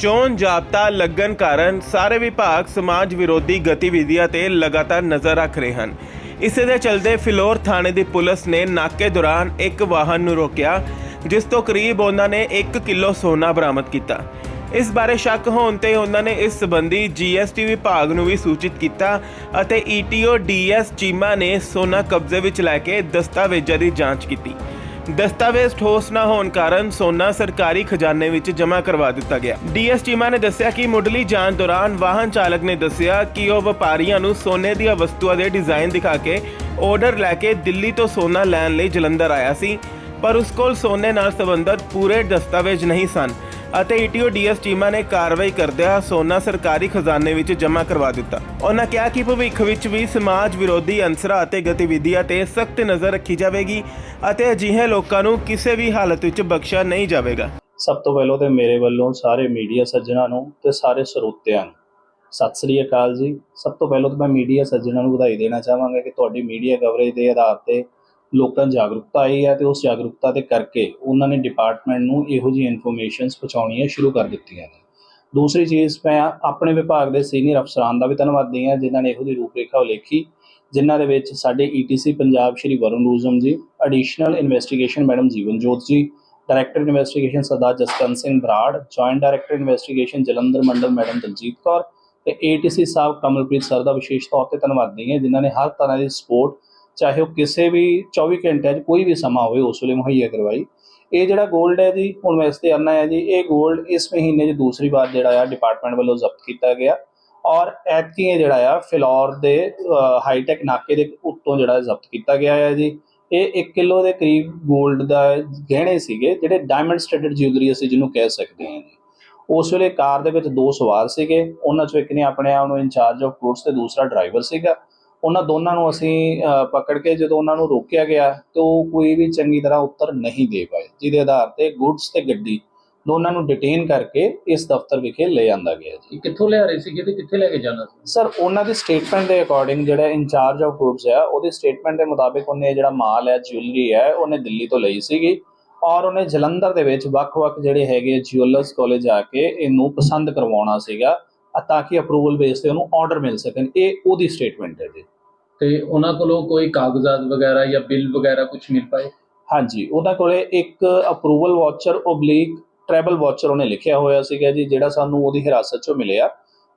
ਚੋਣ ਜਾਬਤਾ ਲੱਗਣ ਕਾਰਨ ਸਾਰੇ ਵਿਭਾਗ ਸਮਾਜ ਵਿਰੋਧੀ ਗਤੀਵਿਧੀਆਂ ਤੇ ਲਗਾਤਾਰ ਨਜ਼ਰ ਰੱਖ ਰਹੇ ਹਨ। ਇਸੇ ਦੇ ਚਲਦੇ ਫਿਲੌਰ ਥਾਣੇ ਦੀ ਪੁਲਿਸ ਨੇ ਨਾਕੇ ਦੌਰਾਨ ਇੱਕ ਵਾਹਨ ਨੂੰ ਰੋਕਿਆ, ਜਿਸ ਤੋਂ ਕਰੀਬ ਉਹਨਾਂ ਨੇ 1 ਕਿਲੋ ਸੋਨਾ ਬਰਾਮਦ ਕੀਤਾ। ਇਸ ਬਾਰੇ ਸ਼ੱਕ ਹੋਣ ਤੇ ਉਹਨਾਂ ਨੇ ਇਸ ਸੰਬੰਧੀ ਜੀਐਸਟੀ ਵਿਭਾਗ ਨੂੰ ਵੀ ਸੂਚਿਤ ਕੀਤਾ ਅਤੇ ਈਟੀਓ ਡੀਐਸ ਚੀਮਾ ਨੇ ਸੋਨਾ ਕਬਜ਼ੇ ਵਿੱਚ ਲੈ ਕੇ ਦਸਤਾਵੇਜ਼ਾਂ ਦੀ ਜਾਂਚ ਕੀਤੀ। ਦਸਤਾਵੇਜ਼ ਠੋਸ ਨਾ ਹੋਣ ਕਾਰਨ ਸੋਨਾ ਸਰਕਾਰੀ ਖਜ਼ਾਨੇ ਵਿੱਚ ਜਮ੍ਹਾਂ ਕਰਵਾ ਦਿੱਤਾ ਗਿਆ। ਡੀਐਸ ਟੀਮਾਂ ਨੇ ਦੱਸਿਆ ਕਿ ਮੁੱਢਲੀ ਜਾਂਚ ਦੌਰਾਨ ਵਾਹਨ ਚਾਲਕ ਨੇ ਦੱਸਿਆ ਕਿ ਉਹ ਵਪਾਰੀਆਂ ਨੂੰ ਸੋਨੇ ਦੀਆਂ ਵਸਤੂਆਂ ਦੇ ਡਿਜ਼ਾਈਨ ਦਿਖਾ ਕੇ ਆਰਡਰ ਲੈ ਕੇ ਦਿੱਲੀ ਤੋਂ ਸੋਨਾ ਲੈਣ ਲਈ ਜਲੰਧਰ ਆਇਆ ਸੀ, ਪਰ ਉਸ ਕੋਲ ਸੋਨੇ ਨਾਲ ਸੰਬੰਧਿਤ ਪੂਰੇ ਦਸਤਾਵੇਜ਼ ਨਹੀਂ ਸਨ। ਅਤੇ ਈਟੀਓ ਡੀਐਸ ਟੀਮਾਂ ਨੇ ਕਾਰਵਾਈ ਕਰਦਿਆਂ ਸੋਨਾ ਸਰਕਾਰੀ ਖਜ਼ਾਨੇ ਵਿੱਚ ਜਮ੍ਹਾਂ ਕਰਵਾ ਦਿੱਤਾ। ਉਹਨਾਂ ਕਿਹਾ ਕਿ ਭਵਿੱਖ ਵਿੱਚ ਵੀ ਸਮਾਜ ਵਿਰੋਧੀ ਅੰਸਰਾਂ ਅਤੇ ਗਤੀਵਿਧੀਆਂ ਤੇ ਸਖਤ ਨਜ਼ਰ ਰੱਖੀ ਜਾਵੇਗੀ ਅਤੇ ਅਜਿਹੇ ਲੋਕਾਂ ਨੂੰ ਕਿਸੇ ਵੀ ਹਾਲਤ ਵਿੱਚ ਬਖਸ਼ਿਆ ਨਹੀਂ ਜਾਵੇਗਾ। ਸਭ ਤੋਂ ਪਹਿਲਾਂ ਤੇ ਮੇਰੇ ਵੱਲੋਂ ਸਾਰੇ ਮੀਡੀਆ ਸੱਜਣਾਂ ਨੂੰ ਤੇ ਸਾਰੇ ਸਰੋਤਿਆਂ ਨੂੰ ਸਤਿ ਸ੍ਰੀ ਅਕਾਲ ਜੀ। ਸਭ ਤੋਂ ਪਹਿਲਾਂ ਤਾਂ ਮੈਂ ਮੀਡੀਆ ਸੱਜਣਾਂ ਨੂੰ ਵਧਾਈ ਦੇਣਾ ਚਾਹਾਂਗਾ ਕਿ ਤੁਹਾਡੀ ਮੀਡੀਆ ਕਵਰੇਜ ਦੇ ਆਧਾਰ ਤੇ ਲੋਕਾਂ ਜਾਗਰੂਕਤਾ ਆਈ ਹੈ ਤੇ ਉਸ ਜਾਗਰੂਕਤਾ ਦੇ ਕਰਕੇ ਉਹਨਾਂ ਨੇ ਡਿਪਾਰਟਮੈਂਟ ਨੂੰ ਇਹੋ ਜਿਹੀ ਇਨਫੋਰਮੇਸ਼ਨਸ ਪਹੁੰਚਾਉਣੀਆਂ ਸ਼ੁਰੂ ਕਰ ਦਿੱਤੀਆਂ ਨੇ। ਦੂਸਰੀ ਚੀਜ਼ ਮੈਂ ਆਪਣੇ ਵਿਭਾਗ ਦੇ ਸੀਨੀਅਰ ਅਫਸਰਾਂ ਦਾ ਵੀ ਧੰਨਵਾਦੀ ਹਾਂ, ਜਿਨ੍ਹਾਂ ਨੇ ਇਹੋ ਜਿਹੀ ਰੂਪਰੇਖਾ ਉਲੇਖੀ, ਜਿਨ੍ਹਾਂ ਦੇ ਵਿੱਚ ਸਾਡੇ ETC Punjab Shri Varun Rujam ji additional investigation madam Jeevan Jot ji director investigation Sardar Jaskaran Singh Brar joint director investigation Jalandhar ਮੰਡਲ ਮੈਡਮ ਦਲਜੀਤ ਕੌਰ ਤੇ ਏਟੀਸੀ ਸਾਹਿਬ ਕਮਲਪ੍ਰੀਤ ਸਰ ਦਾ ਵਿਸ਼ੇਸ਼ ਤੌਰ ਤੇ ਧੰਨਵਾਦੀ ਹਾਂ, ਜਿਨ੍ਹਾਂ ਨੇ ਹਰ ਤਰ੍ਹਾਂ ਦੀ ਸਪੋਰਟ ਚਾਹੇ ਉਹ ਕਿਸੇ ਵੀ 24 ਘੰਟਿਆਂ 'ਚ ਕੋਈ ਵੀ ਸਮਾਂ ਹੋਵੇ, ਉਸ ਵੇਲੇ ਮੁਹੱਈਆ ਕਰਵਾਈ। ਇਹ ਜਿਹੜਾ 골ਡ ਹੈ ਜੀ, ਹੁਣ ਮੈਂ ਇਸ ਤੇ ਆਨਾ ਹੈ ਜੀ, ਇਹ 골ਡ ਇਸ ਮਹੀਨੇ 'ਚ ਦੂਸਰੀ ਵਾਰ ਜਿਹੜਾ ਆ ਡਿਪਾਰਟਮੈਂਟ ਵੱਲੋਂ ਜ਼ਬਤ ਕੀਤਾ ਗਿਆ। ਔਰ ਐਤਕੀ ਇਹ ਜਿਹੜਾ ਆ, ਫਿਲੌਰ ਦੇ ਹਾਈਟੈਕ ਨਾਕੇ ਦੇ ਉੱਤੋਂ ਜਿਹੜਾ ਜ਼ਬਤ ਕੀਤਾ ਗਿਆ ਹੈ ਜੀ। ਇਹ 1 ਕਿਲੋ ਦੇ ਕਰੀਬ 골ਡ ਦਾ ਗਹਿਣੇ ਸੀਗੇ, ਜਿਹੜੇ ਡਾਇਮੰਡ ਸਟੇਟਡ ਜਿਊਲਰੀ ਅਸੀਂ ਜਿਹਨੂੰ ਕਹਿ ਸਕਦੇ ਹਾਂ ਜੀ। ਉਸ ਵੇਲੇ ਕਾਰ ਦੇ ਵਿੱਚ ਦੋ ਸਵਾਰ ਸੀਗੇ, ਉਹਨਾਂ ਚੋਂ ਇੱਕ ਨੇ ਆਪਣੇ ਆਪ ਨੂੰ ਇੰਚਾਰਜ ਆਫ ਫਰੂਟਸ ਤੇ ਦੂਸਰਾ ਡਰਾਈਵਰ ਸੀਗਾ। ਉਹਨਾਂ ਦੋਨਾਂ ਨੂੰ ਅਸੀਂ ਪਕੜ ਕੇ ਜਦੋਂ ਉਹਨਾਂ ਨੂੰ ਰੋਕਿਆ ਗਿਆ ਤੇ ਉਹ ਕੋਈ ਵੀ ਚੰਗੀ ਤਰ੍ਹਾਂ ਉੱਤਰ ਨਹੀਂ ਦੇ ਪਾਏ। ਜਿਹਦੇ ਆਧਾਰ ਤੇ ਗੁੱਡਸ ਤੇ ਗੱਡੀ ਦੋਨਾਂ ਨੂੰ ਡਿਟੇਨ ਕਰਕੇ ਇਸ ਦਫ਼ਤਰ ਵਿਖੇ ਲੈ ਜਾਂਦਾ ਗਿਆ ਜੀ। ਕਿੱਥੋਂ ਲਿਆ ਰਹੇ ਸੀਗੇ ਤੇ ਕਿੱਥੇ ਲੈ ਕੇ ਜਾਣਾ ਸੀ? ਸਰ ਉਹਨਾਂ ਦੀ ਸਟੇਟਮੈਂਟ ਦੇ ਅਕੋਰਡਿੰਗ ਜਿਹੜਾ ਇੰਚਾਰਜ ਆਫ ਗੁੱਡਸ ਹੈ ਉਹਦੀ ਸਟੇਟਮੈਂਟ ਦੇ ਮੁਤਾਬਿਕ ਉਹਨੇ ਜਿਹੜਾ ਮਾਲ ਹੈ ਜਿਊਲਰੀ ਹੈ ਉਹਨੇ ਦਿੱਲੀ ਤੋਂ ਲਈ ਸੀਗੀ ਔਰ ਉਹਨੇ ਜਲੰਧਰ ਦੇ ਵਿੱਚ ਵੱਖ-ਵੱਖ ਜਿਹੜੇ ਹੈਗੇ ਜਿਊਲਰਸ ਕਾਲਜ ਆ ਕੇ ਇਹਨੂੰ ਪਸੰਦ ਕਰਵਾਉਣਾ ਸੀਗਾ। ਤਾਂ ਕਿ ਅਪਰੂਵਲ ਬੇਸ ਤੇ ਉਹਨੂੰ ਆਰਡਰ ਮਿਲ ਸਕਣ। ਇਹ ਉਹਦੀ ਸਟੇਟਮੈਂਟ ਹੈ ਜੀ। ਤੇ ਉਹਨਾਂ ਕੋਲੋਂ ਕੋਈ ਕਾਗਜ਼ਾਤ ਵਗੈਰਾ ਜਾਂ ਬਿੱਲ ਵਗੈਰਾ ਕੁਝ ਮਿਲ ਪਾਏ? ਹਾਂਜੀ ਉਹਦਾ ਕੋਲੇ ਇੱਕ approval voucher oblique travel voucher ਉਹਨੇ ਲਿਖਿਆ ਹੋਇਆ ਸੀਗਾ ਜੀ ਜਿਹੜਾ ਸਾਨੂੰ ਉਹਦੀ ਹਿਰਾਸਤ 'ਚੋਂ ਮਿਲਿਆ।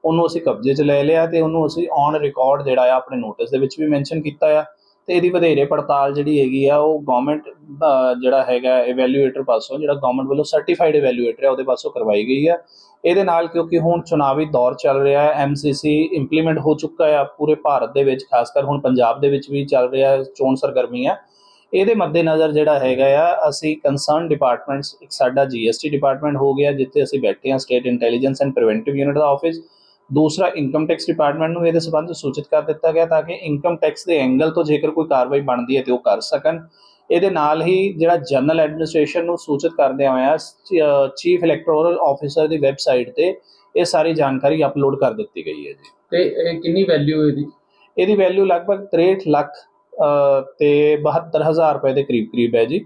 ਉਹਨੂੰ ਅਸੀਂ ਕਬਜ਼ੇ 'ਚ ਲੈ ਲਿਆ ਤੇ ਉਹਨੂੰ ਅਸੀਂ ਔਨ ਰਿਕਾਰਡ ਜਿਹੜਾ ਆ ਆਪਣੇ ਨੋਟਿਸ ਦੇ ਵਿੱਚ ਵੀ ਮੈਂਸ਼ਨ ਕੀਤਾ ਆ। ਤੇ ਇਹਦੀ ਵਧੇਰੇ ਪੜਤਾਲ ਜਿਹੜੀ ਹੈਗੀ ਆ, ਉਹ ਗਵਰਨਮੈਂਟ ਜਿਹੜਾ ਹੈਗਾ ਇਵੈਲੂਏਟਰ ਪਾਸੋਂ, ਜਿਹੜਾ ਗਵਰਨਮੈਂਟ ਵੱਲੋਂ ਸਰਟੀਫਾਈਡ ਇਵੈਲੂਏਟਰ ਹੈ ਉਹਦੇ ਪਾਸੋਂ ਕਰਵਾਈ ਗਈ ਆ। ਇਹਦੇ ਨਾਲ ਕਿਉਂਕਿ ਹੁਣ ਚੁਣਾਵੀ ਦੌਰ ਚੱਲ ਰਿਹਾ ਹੈ ਐਮਸੀਸੀ ਇੰਪਲੀਮੈਂਟ ਹੋ ਚੁੱਕਾ ਹੈ ਪੂਰੇ ਭਾਰਤ ਦੇ ਵਿੱਚ, ਖਾਸ ਕਰ ਹੁਣ ਪੰਜਾਬ ਦੇ ਵਿੱਚ ਵੀ ਚੱਲ ਰਿਹਾ ਚੋਣ ਸਰਗਰਮੀਆਂ ਇਹਦੇ ਮੱਦੇਨਜ਼ਰ ਜਿਹੜਾ ਹੈਗਾ ਆ, ਅਸੀਂ ਕੰਸਰਨ ਡਿਪਾਰਟਮੈਂਟਸ ਇੱਕ ਸਾਡਾ ਜੀਐਸਟੀ ਡਿਪਾਰਟਮੈਂਟ ਹੋ ਗਿਆ, ਜਿੱਥੇ ਅਸੀਂ ਬੈਠੇ ਹਾਂ state intelligence and preventive unit the office ਦੂਸਰਾ ਇਨਕਮ ਟੈਕਸ ਡਿਪਾਰਟਮੈਂਟ ਨੂੰ ਇਹਦੇ ਸਬੰਧ ਸੂਚਿਤ ਕਰ ਦਿੱਤਾ ਗਿਆ ਤਾਂ ਕਿ ਇਨਕਮ ਟੈਕਸ ਦੇ ਐਂਗਲ ਤੋਂ ਜੇਕਰ ਕੋਈ ਕਾਰਵਾਈ ਬਣਦੀ ਹੈ ਤੇ ਉਹ ਕਰ ਸਕਣ। ਇਹਦੇ ਨਾਲ ਹੀ ਜਿਹੜਾ ਜਨਰਲ ਐਡਮਿਨਿਸਟ੍ਰੇਸ਼ਨ ਨੂੰ ਸੂਚਿਤ ਕਰਦੇ ਹੋਇਆ ਚੀਫ ਇਲੈਕਟੋਰਲ ਆਫੀਸਰ ਦੀ ਵੈਬਸਾਈਟ ਤੇ ਇਹ ਸਾਰੀ ਜਾਣਕਾਰੀ ਅਪਲੋਡ ਕਰ ਦਿੱਤੀ ਗਈ ਹੈ ਜੀ। ਤੇ ਇਹ ਕਿੰਨੀ ਵੈਲਿਊ ਇਹਦੀ? ਇਹਦੀ ਵੈਲਿਊ ਲਗਭਗ 63 ਲੱਖ ਤੇ 72000 ਰੁਪਏ ਦੇ ਕਰੀਬ ਕਰੀਬ ਹੈ ਜੀ।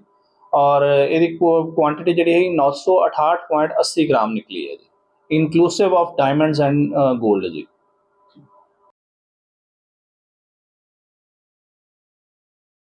ਔਰ ਇਹਦੀ ਕੁਆਂਟੀਟੀ ਜਿਹੜੀ ਹੈ 968.80 ਗ੍ਰਾਮ ਨਿਕਲੀ ਹੈ ਜੀ। ਇਨਕਲੂਸਿਵ ਆਫ ਡਾਇਮੰਡਸ ਐਂਡ 골ਡ ਜੀ